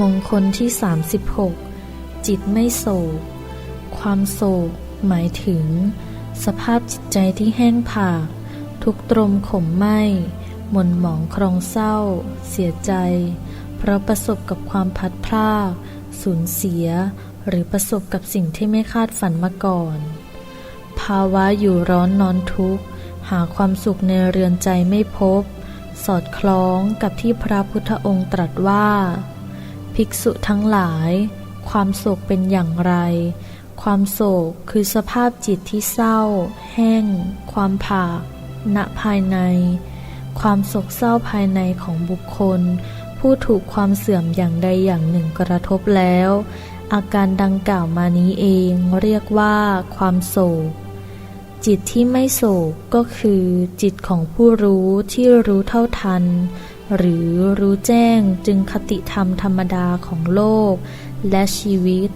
มงคลที่ 36 จิตไม่โศก ความโศก หมายถึง สภาพจิตใจที่แห้งผาก ทุกตรมขมไหมหม่นหมองครองเศร้า เสียใจ เพราะประสบกับความพัดพลากสูญเสีย หรือประสบกับสิ่งที่ไม่คาดฝันมาก่อน ภาวะอยู่ร้อนนอนทุกข์ หาความสุขในเรือนใจไม่พบ สอดคล้องกับที่พระพุทธองค์ตรัสว่า ภิกษุทั้งหลาย ความโศกเป็นอย่างไร ความโศกคือสภาพจิตที่เศร้า แห้ง ความผากณภายใน ความโศกเศร้าภายในของบุคคล ผู้ถูกความเสื่อมอย่างใดอย่างหนึ่งกระทบแล้ว อาการดังกล่าวมานี้เองเรียกว่าความโศก จิตที่ไม่โศกก็คือ จิตของผู้รู้ที่รู้เท่าทัน หรือรู้แจ้งจึงคติธรรมธรรมดาของโลกและชีวิต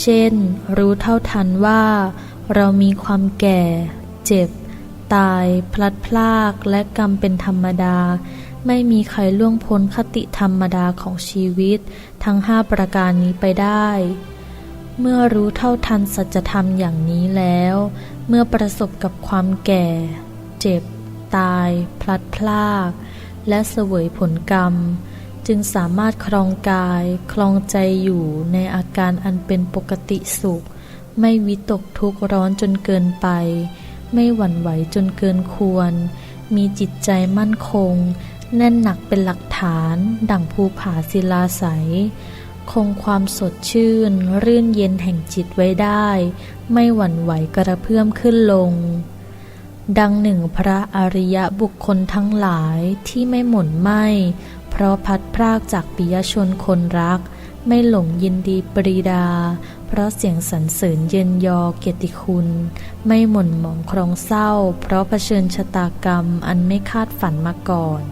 เช่น รู้เท่าทันว่า เรามีความแก่ เจ็บ ตาย พลัดพรากและกรรมเป็นธรรมดา ไม่มีใครล่วงพ้นคติธรรมดาของชีวิต ทั้งห้าประการนี้ไปได้ เมื่อรู้เท่าทันสัจธรรมอย่างนี้แล้ว เมื่อประสบกับความแก่ เจ็บ ตาย พลัดพราก และเสวยผลกรรม จึงสามารถครองกายคลองใจอยู่ในอาการอันเป็นปกติสุข ไม่วิตกทุกข์ร้อนจนเกินไป ไม่หวั่นไหวจนเกินควร มีจิตใจมั่นคง แน่นหนักเป็นหลักฐาน ดั่งภูผาศิลาใสคงความสดชื่น รื่นเย็นแห่งจิตไว้ได้ ไม่หวั่นไหวกระเพื่อมขึ้นลง ดังหนึ่งพระอริยบุคคลทั้งหลายที่ไม่หม่นไหมเพราะพัดพรากจากปิยชนคนรัก ไม่หลงยินดีปรีดา เพราะเสียงสรรเสริญเย็นยอเกียรติคุณ ไม่หม่นหมองครองเศร้า เพราะเผชิญชะตากรรมอันไม่คาดฝันมาก่อน